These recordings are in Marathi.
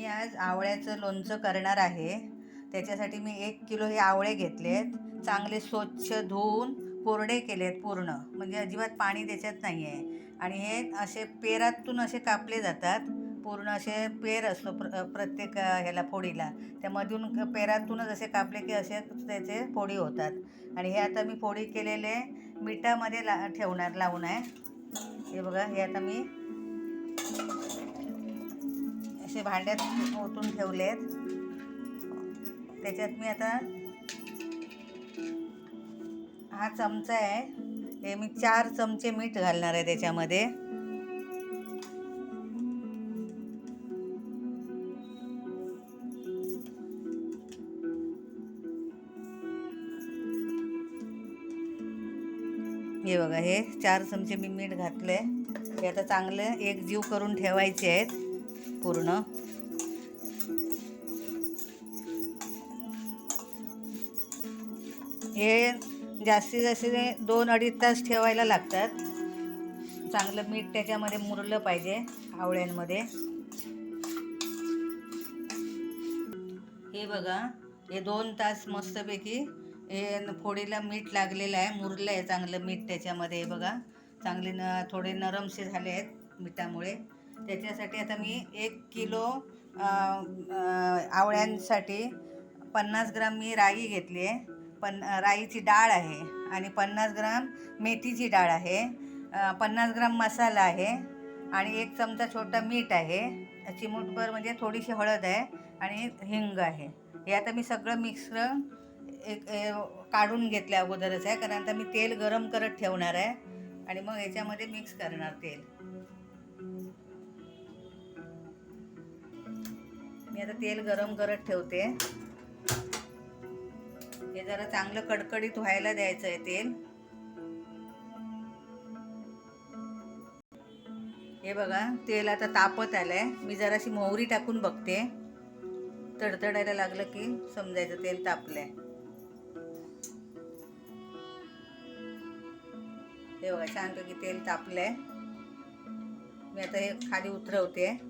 मी आज आवळ्याचं लोणचं करणार आहे. त्याच्यासाठी मी एक किलो हे आवळे घेतलेत. चांगले स्वच्छ धुवून कोरडे केलेत पूर्ण. म्हणजे अजिबात पाणी त्याच्यात नाही आहे आणि हे असे पेरातून असे कापले जातात. पूर्ण असे पेर असतो प्र प्रत्येक ह्याला फोडीला. त्यामधून पेरातूनच असे कापले की असे त्याचे फोडी होतात. आणि हे आता मी फोडी केलेले मिठामध्ये ला ठेवणार लावून आहे हे बघा हे आता मी असे भांड्यात ओतून ठेवलेत. त्याच्यात मी आता हा चमचा आहे. हे मी चार चमचे मीठ घालणार आहे त्याच्यामध्ये. हे बघा हे चार चमचे मी मीठ घातले हे आता चांगले एक जीव करून ठेवायचे आहेत. पूर्ण. हे जास्तीत जास्त दोन अडीच तास ठेवायला लागतात. चांगलं मीठ त्याच्यामध्ये मुरलं पाहिजे आवळ्यांमध्ये. हे बघा हे दोन तास मस्तपैकी हे न- फोडीला मीठ लागलेलं आहे मुरलं आहे चांगलं मीठ त्याच्यामध्ये बघा. चांगले न थोडे नरमसे झाले आहेत मिठामुळे. त्याच्यासाठी आता मी एक किलो आवळ्यांसाठी पन्नास ग्राम मी राई घेतली आहे. पन राईची डाळ आहे आणि पन्नास ग्राम मेथीची डाळ आहे. पन्नास ग्राम मसाला आहे आणि एक चमचा छोटा मीठ आहे. चिमूटभर म्हणजे थोडीशी हळद आहे आणि हिंग आहे. हे आता मी सगळं मिक्सर एक काढून घेतलं अगोदरच आहे. कारण आता मी तेल गरम करत ठेवणार आहे आणि मग याच्यामध्ये मिक्स करणार तेल. मी आता तेल गरम करत ठेवते. हे जरा चांगलं कडकडीत व्हायला द्यायचं आहे तेल. हे बघा तेल आता तापत आलंय. मी जराशी मोहरी टाकून बघते. तडतडायला लागलं की समजायचं तेल तापलंय. हे बघा छानपैकी तेल तापलंय. मी आता हे खाली उतरवते.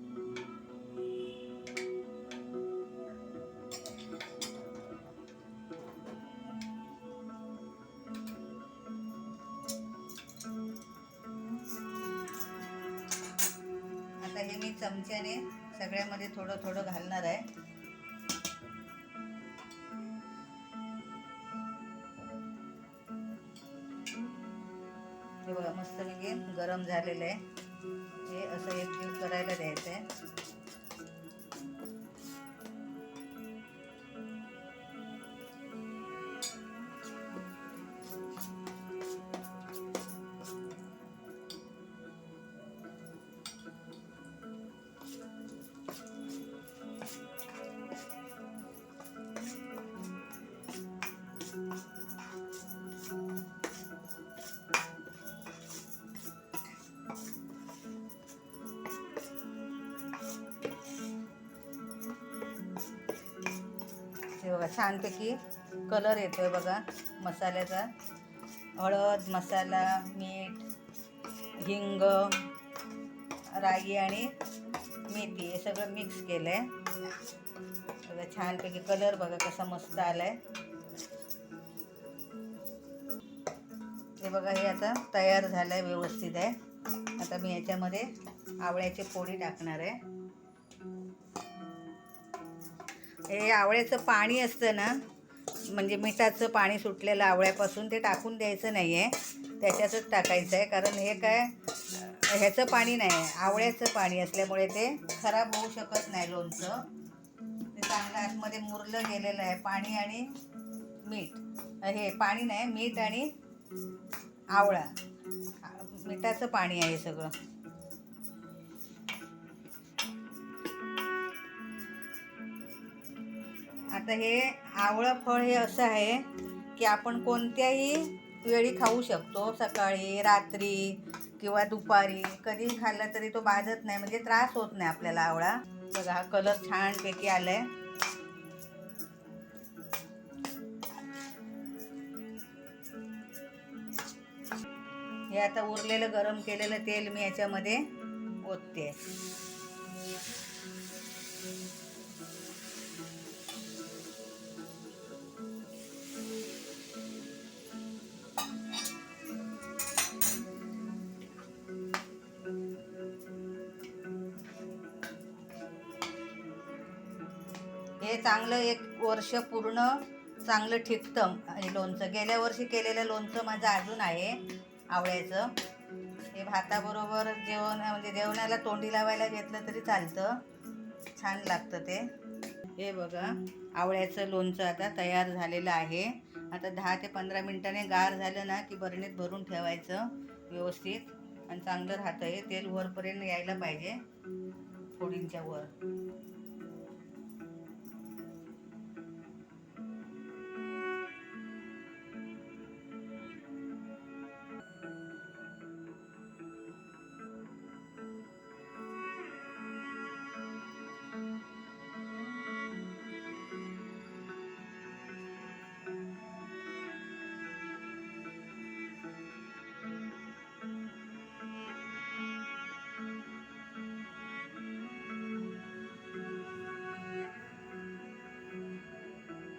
चमच्याने सगळ्यामध्ये थोडं थोडं घालणार आहे. हे बघा मस्तपैकी म्हणजे गरम झालेलं आहे. हे असं एक जीव करायला द्यायचं आहे. असे बघा. छानपैकी कलर येतोय बघा मसाल्याचा. हळद मसाला मीठ हिंग रागी आणि मेथी हे सगळं मिक्स केलं आहे बघा छानपैकी कलर बघा कसा मस्त आला आहे हे बघा हे आता तयार झालं आहे व्यवस्थित आहे. आता मी याच्यामध्ये आवळ्याची पोळी टाकणार आहे. हे आवळ्याचं पाणी असतं ना म्हणजे मिठाचं पाणी सुटलेलं आवळ्यापासून ते टाकून द्यायचं नाही आहे त्याच्यातच टाकायचं आहे कारण हे काय ह्याचं पाणी नाही आहे आवळ्याचं पाणी असल्यामुळे ते खराब होऊ शकत नाही लोणचं. ते चांगलं आतमध्ये मुरलं गेलेलं आहे पाणी आणि मीठ. हे पाणी नाही मीठ आणि आवळा. मिठाचं पाणी आहे सगळं. आता हे आवळं फळ हे असं आहे की आपण कोणत्याही वेळी खाऊ शकतो. सकाळी रात्री किंवा दुपारी. कधी खाल्लं तरी तो बाधत नाही म्हणजे त्रास होत नाही आपल्याला आवळा. बघा हा कलर छानपैकी आलाय. हे आता उरलेलं गरम केलेलं तेल मी याच्यामध्ये ओतते. हे चांगलं एक वर्ष पूर्ण चांगलं ठिकतं. हे लोणचं गेल्या वर्षी केलेलं लोणचं माझं अजून आहे आवळ्याचं. हे भाताबरोबर जेवण म्हणजे जेवणाला तोंडी लावायला घेतलं तरी चालतं. छान लागतं ते. हे बघा आवळ्याचं लोणचं आता तयार झालेलं आहे. आता दहा ते पंधरा मिनटाने गार झालं ना की बरणीत भरून ठेवायचं व्यवस्थित. आणि चांगलं राहतं हे तेल वरपर्यंत यायला पाहिजे. फोडींच्या वर.